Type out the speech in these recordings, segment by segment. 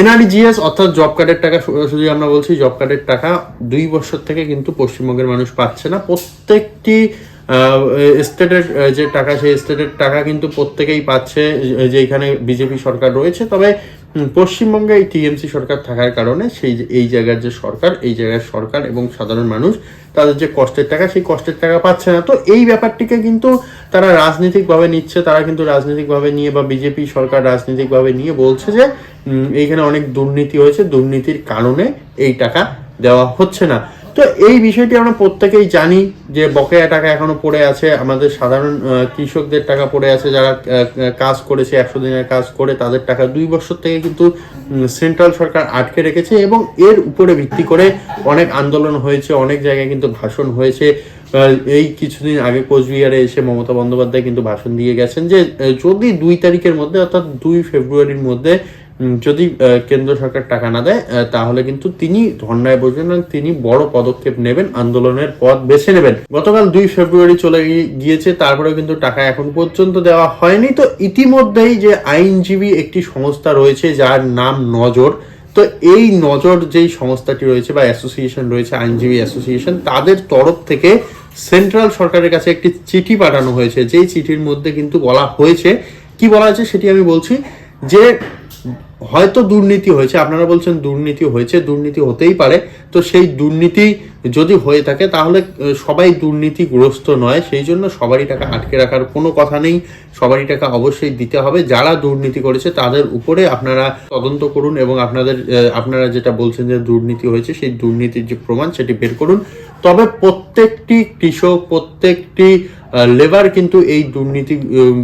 NRGS অর্থাৎ job কার্ডের টাকা শুধু আমরা বলছি জব কার্ডের টাকা, দুই বছর থেকে কিন্তু পশ্চিমবঙ্গের মানুষ পাচ্ছে না। প্রত্যেকটি স্টেটের যে টাকা, সেই স্টেটের টাকা কিন্তু প্রত্যেকেই পাচ্ছে, যে এখানে বিজেপি সরকার রয়েছে। তবে পশ্চিমবঙ্গে এই টিএমসি সরকার থাকার কারণে সেই এই জায়গার যে সরকার, এই জায়গার সরকার এবং সাধারণ মানুষ তাদের যে কষ্টের টাকা, সেই কষ্টের টাকা পাচ্ছে না। তো এই ব্যাপারটিকে কিন্তু তারা রাজনৈতিকভাবে নিচ্ছে। তারা কিন্তু রাজনৈতিকভাবে নিয়ে বা বিজেপি সরকার রাজনৈতিকভাবে নিয়ে বলছে যে এইখানে অনেক দুর্নীতি হয়েছে। দুর্নীতির কারণে এই টাকা দেওয়া হচ্ছে না। তো এই বিষয়টি আমরা প্রত্যেকেই জানি যে বকেয়া টাকা এখনও পড়ে আছে। আমাদের সাধারণ কৃষকদের টাকা পড়ে আছে। যারা কাজ করেছে, একশো দিনের কাজ করে, তাদের টাকা দুই বছর থেকে কিন্তু সেন্ট্রাল সরকার আটকে রেখেছে এবং এর উপরে ভিত্তি করে অনেক আন্দোলন হয়েছে, অনেক জায়গায় কিন্তু ভাষণ হয়েছে। এই কিছুদিন আগে কোচবিহারে এসে মমতা বন্দ্যোপাধ্যায় কিন্তু ভাষণ দিয়ে গেছেন যে যদি দুই তারিখের মধ্যে, অর্থাৎ দুই ফেব্রুয়ারির মধ্যে যদি কেন্দ্র সরকার টাকা না দেয় তাহলে কিন্তু তিনি ধর্নায় বসবেন এবং তিনি বড় পদক্ষেপ নেবেন, আন্দোলনের পথ বেছে নেবেন। গতকাল দুই ফেব্রুয়ারি চলে গিয়েছে, তারপরেও কিন্তু টাকা এখন পর্যন্ত দেওয়া হয়নি। তো ইতিমধ্যেই যে আইনজীবী একটি সংস্থা রয়েছে, যার নাম নজর তো এই নজর যেই সংস্থাটি রয়েছে বা অ্যাসোসিয়েশন রয়েছে, আইনজীবী অ্যাসোসিয়েশন তাদের তরফ থেকে সেন্ট্রাল সরকারের কাছে একটি চিঠি পাঠানো হয়েছে। যেই চিঠির মধ্যে কিন্তু বলা হয়েছে, কি বলা হয়েছে সেটি আমি বলছি যে হয়তো দুর্নীতি হয়েছে, আপনারা বলছেন দুর্নীতি হয়েছে, দুর্নীতি হতেই পারে। তো সেই দুর্নীতি যদি হয়ে থাকে, তাহলে সবাই দুর্নীতিগ্রস্ত নয়, সেই জন্য সবারই টাকা আটকে রাখার কোনো কথা নেই। সবারই টাকা অবশ্যই দিতে হবে। যারা দুর্নীতি করেছে, তাদের উপরে আপনারা তদন্ত করুন এবং আপনাদের আপনারা যেটা বলছেন যে দুর্নীতি হয়েছে, সেই দুর্নীতির যে প্রমাণ, সেটি বের করুন। তবে প্রত্যেকটি কৃষক, প্রত্যেকটি লেবার কিন্তু এই দুর্নীতি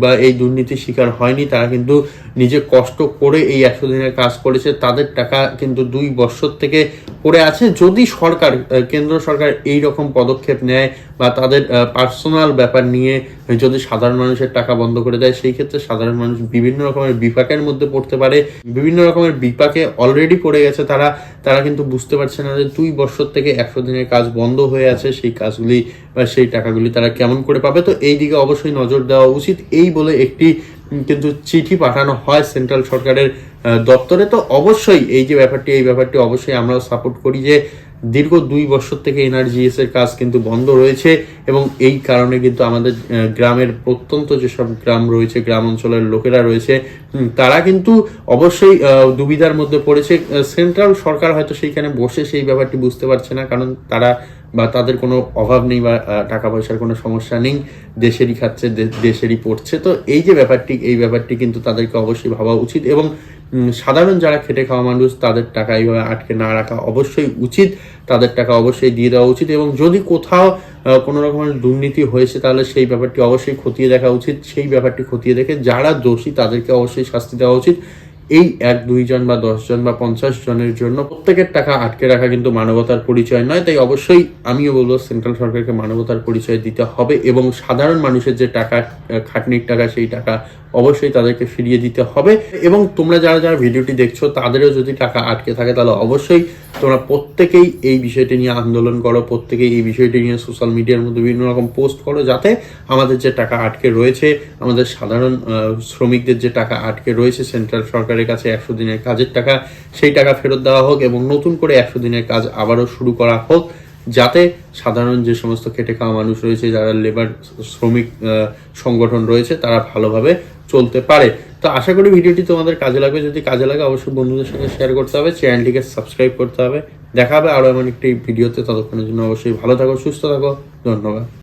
বা এই দুর্নীতির শিকার হয়নি। তারা কিন্তু নিজে কষ্ট করে এই একশো দিনের কাজ করেছে। তাদের টাকা কিন্তু দুই বছর থেকে পড়ে আছে। যদি সরকার কেন্দ্র সরকার এই রকম পদক্ষেপ নেয় বা তাদের পার্সোনাল ব্যাপার নিয়ে যদি সাধারণ মানুষের টাকা বন্ধ করে দেয়, সেই ক্ষেত্রে সাধারণ মানুষ বিভিন্ন রকমের বিপাকের মধ্যে পড়তে পারে। বিভিন্ন রকমের বিপাকে অলরেডি পড়ে গেছে তারা। তারা কিন্তু বুঝতে পারছে না যে দুই বছর থেকে একশো দিনের কাজ বন্ধ হয়ে আছে, সেই কাজগুলি বা সেই টাকাগুলি তারা কেমন করে পাবে? তো এই দিকে অবশ্যই নজর দেওয়া উচিত। এই বলে একটি কিন্তু চিঠি পাঠানো হয় সেন্ট্রাল সরকারের দপ্তরে। তো অবশ্যই এই যে ব্যাপারটি, এই ব্যাপারটি অবশ্যই আমরা সাপোর্ট করি যে দীর্ঘ দুই বছর থেকে এনআরজিএস এর কাজ কিন্তু বন্ধ রয়েছে এবং এই কারণে কিন্তু আমাদের গ্রামের প্রত্যন্ত যেসব গ্রাম রয়েছে, গ্রাম অঞ্চলের লোকেরা রয়েছে তারা কিন্তু অবশ্যই দুবিধার মধ্যে পড়েছে। সেন্ট্রাল সরকার হয়তো সেইখানে বসে সেই ব্যাপারটি বুঝতে পারছে না, কারণ তারা বা তাদের কোনো অভাব নেই বা টাকা পয়সার কোনো সমস্যা নেই, দেশেরই খাচ্ছে দেশেরই পড়ছে। তো এই যে ব্যাপারটি, এই ব্যাপারটি কিন্তু তাদেরকে অবশ্যই ভাবা উচিত এবং সাধারণ যারা খেটে খাওয়া মানুষ, তাদের টাকা এইভাবে আটকে না রাখা অবশ্যই উচিত। তাদের টাকা অবশ্যই দিয়ে দেওয়া উচিত এবং যদি কোথাও কোনো রকমের দুর্নীতি হয়েছে, তাহলে সেই ব্যাপারটি অবশ্যই খতিয়ে দেখা উচিত। সেই ব্যাপারটি খতিয়ে দেখে যারা দোষী, তাদেরকে অবশ্যই শাস্তি দেওয়া উচিত। এই এক দুইজন বা দশজন বা পঞ্চাশ জনের জন্য প্রত্যেকের টাকা আটকে রাখা কিন্তু মানবতার পরিচয় নয়, তাই অবশ্যই আমিও বলব সেন্ট্রাল সরকারকে মানবতার পরিচয় দিতে হবে এবং সাধারণ মানুষের যে টাকা খাটনির টাকা, সেই টাকা অবশ্যই তাদেরকে ফিরিয়ে দিতে হবে এবং তোমরা যারা যারা ভিডিওটি দেখছ, তাদেরও যদি টাকা আটকে থাকে, তাহলে অবশ্যই তোমরা প্রত্যেকেই এই বিষয়টি নিয়ে আন্দোলন করো, প্রত্যেকেই এই বিষয়টি নিয়ে সোশ্যাল মিডিয়ার মধ্যে বিভিন্ন রকম পোস্ট করো যাতে আমাদের যে টাকা আটকে রয়েছে, আমাদের সাধারণ শ্রমিকদের যে টাকা আটকে রয়েছে সেন্ট্রাল সরকারের কাছে একশো দিনের কাজের টাকা, সেই টাকা ফেরত দেওয়া হোক এবং নতুন করে একশো দিনের কাজ আবারও শুরু করা হোক, যাতে সাধারণ যে সমস্ত খেটে খাওয়া মানুষ রয়েছে, যারা লেবার শ্রমিক সংগঠন রয়েছে, তারা ভালোভাবে চলতে পারে। তো আশা করি ভিডিওটি তোমাদের কাজে লাগবে। যদি কাজে লাগে, অবশ্যই বন্ধুদের সঙ্গে শেয়ার করতে হবে। চ্যানেলটিকে সাবস্ক্রাইব করতে হবে। দেখা হবে আরও এমন একটি ভিডিওতে। ততক্ষণের জন্য অবশ্যই ভালো থাকো, সুস্থ থাকো। ধন্যবাদ।